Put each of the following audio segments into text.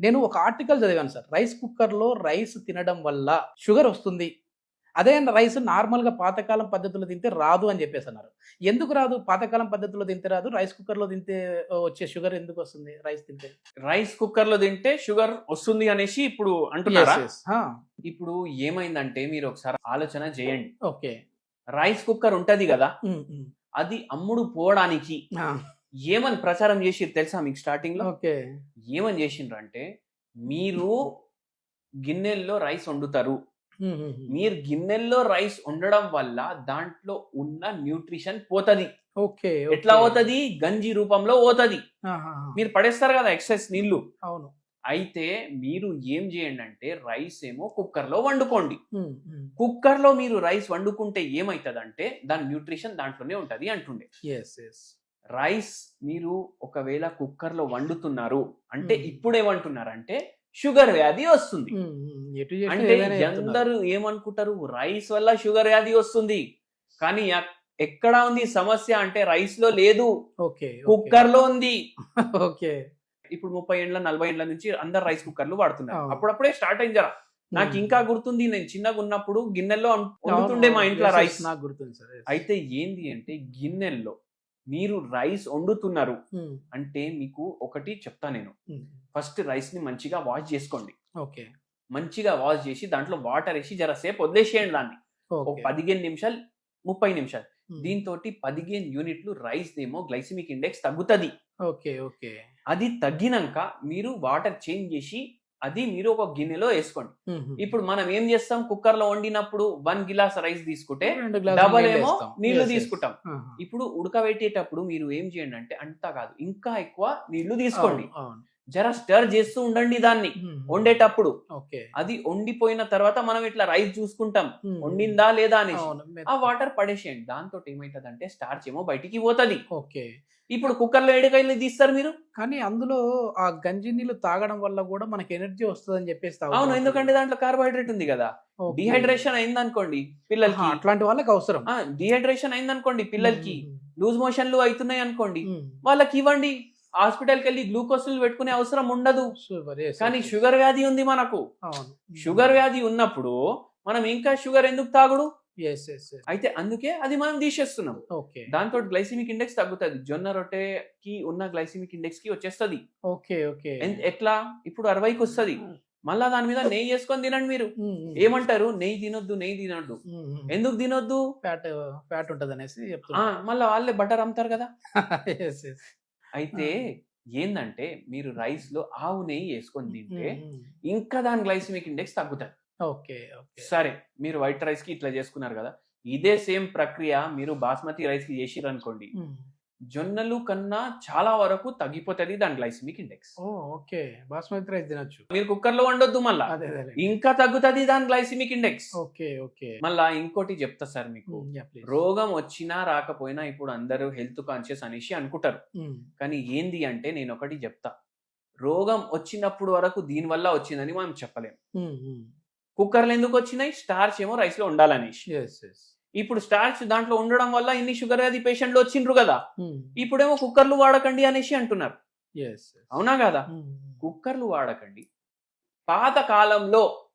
నేను ఒక ఆర్టికల్ చదివాను సార్. రైస్ కుక్కర్లో రైస్ తినడం వల్ల షుగర్ వస్తుంది. అదే రైస్ నార్మల్గా పాతకాలం పద్ధతిలో తింటే రాదు అని చెప్పేసి అన్నారు. ఎందుకు రాదు? పాతకాలం పద్ధతిలో తింటే రాదు. రైస్ కుక్కర్లో తింటే వచ్చే షుగర్ ఎందుకు వస్తుంది? రైస్ తింటే. రైస్ కుక్కర్లో తింటే షుగర్ వస్తుంది అనేసి ఇప్పుడు అంటున్నారా? ఇప్పుడు ఏమైందంటే మీరు ఒకసారి ఆలోచన చేయండి. ఓకే. రైస్ కుక్కర్ ఉంటది కదా. అది అమ్ముడు పోవడానికి ఏమని ప్రచారం చేసి తెలుసా మీకు స్టార్టింగ్లో ఓకే. ఏమని చేసిండ్రు అంటే మీరు గిన్నెల్లో రైస్ వండుతారు. మీరు గిన్నెల్లో రైస్ వండడం వల్ల దాంట్లో ఉన్న న్యూట్రిషన్ పోతది. ఓకే ఎట్లా. పోతది? గంజి రూపంలో పోతది. మీరు పడేస్తారు కదా ఎక్సెస్ నీళ్ళు అవును. అయితే మీరు ఏం చేయండి అంటే రైస్ ఏమో కుక్కర్లో వండుకోండి. కుక్కర్లో మీరు రైస్ వండుకుంటే ఏమైతదంటే దాని న్యూట్రిషన్ దాంట్లోనే ఉంటది అంటుండే. Yes, yes. రైస్ మీరు ఒకవేళ కుక్కర్లో వండుతున్నారు అంటే. ఇప్పుడేమంటున్నారంటే షుగర్ వ్యాధి వస్తుంది అంటే. అందరూ ఏమనుకుంటారు రైస్ వల్ల షుగర్ వ్యాధి వస్తుంది కానీ ఎక్- ఎక్కడ ఉంది సమస్య అంటే రైస్లో లేదు. కుక్కర్లో ఉంది ఓకే ఇప్పుడు ముప్పై ఏండ్ల నలభై ఏండ్ల నుంచి అందరు రైస్ కుక్కర్లు వాడుతున్నారు. అప్పుడప్పుడే స్టార్ట్ అయింది జరా నాకు. ఇంకా గుర్తుంది నేను చిన్నగా ఉన్నప్పుడు గిన్నెల్లో వండుతుండే మా ఇంట్లో రైస్ నాకు గుర్తుంది. అయితే ఏంది అంటే గిన్నెల్లో మీరు రైస్ వండుతున్నారు అంటే మీకు ఒకటి చెప్తా నేను. ఫస్ట్ రైస్ని మంచిగా వాష్ చేసుకోండి. ఓకే. మంచిగా వాష్ చేసి దాంట్లో వాటర్ వేసి జరసేపు వదిలేసేయండి దాన్ని. ఒక పదిహేను నిమిషాలు ముప్పై నిమిషాలు. దీంతో పదిహేను యూనిట్లు రైస్ ఏమో గ్లైసిమిక్ ఇండెక్స్ తగ్గుతుంది. Okay okay. అది తగ్గినాక మీరు వాటర్ చేంజ్ చేసి అది మీరు ఒక గిన్నెలో వేసుకోండి. ఇప్పుడు మనం ఏం చేస్తాం కుక్కర్లో వండినప్పుడు వన్ గిలాస్ రైస్ తీసుకుంటే డబల్ ఏమో. నీళ్ళు. తీసుకుంటాం. ఇప్పుడు ఉడకబెట్టేటప్పుడు మీరు ఏం చేయండి అంటే అంతా కాదు ఇంకా ఎక్కువ నీళ్ళు తీసుకోండి. జర స్టర్ చేస్తూ ఉండండి దాన్ని. వండేటప్పుడు అది వండిపోయిన తర్వాత మనం ఇట్లా రైస్ చూసుకుంటాం వండిందా లేదా మెత్త. ఆ వాటర్ పడేసేయండి దాంతో ఏమైతుంది అంటే స్టార్చ్ ఏమో బయటికి పోతది ఓకే ఇప్పుడు కుక్కర్లో ఏడుకాయలు తీస్తారు మీరు? కానీ అందులో ఆ గంజి నీళ్ళు తాగడం వల్ల కూడా మనకి ఎనర్జీ వస్తుందని చెప్పేసి అవును. ఎందుకంటే దాంట్లో కార్బోహైడ్రేట్ ఉంది కదా. డిహైడ్రేషన్ అయిందనుకోండి పిల్లలకి. అట్లాంటి వాళ్ళకి అవసరం. డిహైడ్రేషన్ అయిందనుకోండి పిల్లలకి. లూజ్ మోషన్లు అవుతున్నాయి అనుకోండి. వాళ్ళకి ఇవ్వండి. హాస్పిటల్కి వెళ్ళి గ్లూకోజ్లు పెట్టుకునే అవసరం ఉండదు. కానీ. షుగర్ వ్యాధి ఉంది మనకు. షుగర్ వ్యాధి ఉన్నప్పుడు మనం ఇంకా షుగర్ ఎందుకు తాగుడు? అయితే అందుకే అది మనం తీసేస్తున్నాం ఓకే దాంతో గ్లైసిమిక్ ఇండెక్స్ తగ్గుతుంది. జొన్న రొట్టెకి ఉన్న గ్లైసిమిక్ ఇండెక్స్కి వచ్చేస్తుంది ఓకే ఓకే ఎట్లా? ఇప్పుడు అరవైకి వస్తుంది. మళ్ళా దాని మీద నెయ్యి వేసుకొని తినండి మీరు. ఏమంటారు? నెయ్యి తినొద్దు నెయ్యి తినొద్దు. ఎందుకు తినొద్దు? ఫ్యాట్ ఫ్యాట్ ఉంటది అనేసి మళ్ళా వాళ్ళే బటర్ అమ్ముతారు కదా. అయితే ఏందంటే మీరు రైస్లో ఆవు నెయ్యి వేసుకొని తింటే Hmm. ఇంకా దాని గ్లైసిమిక్ ఇండెక్స్ తగ్గుతుంది ఓకే ఓకే. సరే మీరు వైట్ రైస్కి ఇట్లా చేసుకున్నారు కదా. ఇదే సేమ్ ప్రక్రియ మీరు బాస్మతి రైస్కి చేసిర్రు అనుకోండి. జొన్నలు కన్నా చాలా వరకు తగ్గిపోతుంది దాని glycemic index. Okay. Basmati rice తినొచ్చు. మీరు కుక్కర్లో వండొద్దు మళ్ళా. ఇంకా తగ్గుతుంది దాని గ్లైసిమిక్ ఇండెక్స్. Okay okay. మళ్ళా ఇంకోటి చెప్తా సార్ మీకు. రోగం వచ్చినా రాకపోయినా ఇప్పుడు అందరూ హెల్త్ కాన్షియస్ అనేసి అనుకుంటారు. కానీ ఏంది అంటే నేను ఒకటి చెప్తా. రోగం వచ్చినప్పుడు వరకు దీని వల్ల వచ్చిందని మనం చెప్పలేం. Hmm. కుక్కర్లు ఎందుకు వచ్చినాయి? స్టార్చ్ ఏమో రైస్లో ఉండాలనేసి ఎస్ ఇప్పుడు స్టార్చ్ దాంట్లో ఉండడం వల్ల ఇన్ని షుగర్ వ్యాధి పేషెంట్లు వచ్చిండ్రు కదా. Hmm. ఇప్పుడేమో కుక్కర్లు వాడకండి అనేసి అంటున్నారు. అవునా కదా? Hmm. కుక్కర్లు వాడకండి. పాత కాలంలో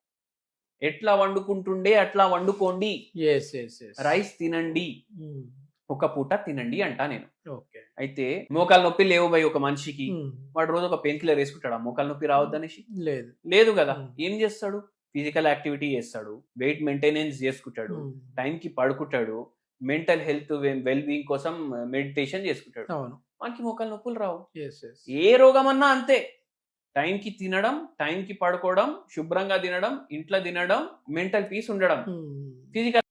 ఎట్లా వండుకుంటుండే అట్లా వండుకోండి. రైస్ తినండి. Hmm. ఒక పూట తినండి అంటా నేను. ఓకే అయితే మోకాల నొప్పి లేవు భయ్ ఒక మనిషికి. Hmm. వాడు రోజు ఒక పెయిన్ కిల్లర్ వేసుకుంటాడు? మోకాల నొప్పి రావద్దనేసి? లేదు. లేదు కదా. Hmm. ఏం చేస్తాడు? ఫిజికల్ యాక్టివిటీ చేస్తాడు వెయిట్ మెయింటెనెన్స్ చేసుకుంటాడు. టైంకి పడుకుంటాడు మెంటల్ హెల్త్ వెల్ బీయింగ్ కోసం మెడిటేషన్ చేసుకుంటాడు. మనకి మోకాలు నొప్పులు రావు. ఏ రోగం అన్నా అంతే. టైంకి తినడం టైంకి పడుకోవడం శుభ్రంగా తినడం ఇంట్లో తినడం మెంటల్ పీస్ ఉండడం. ఫిజికల్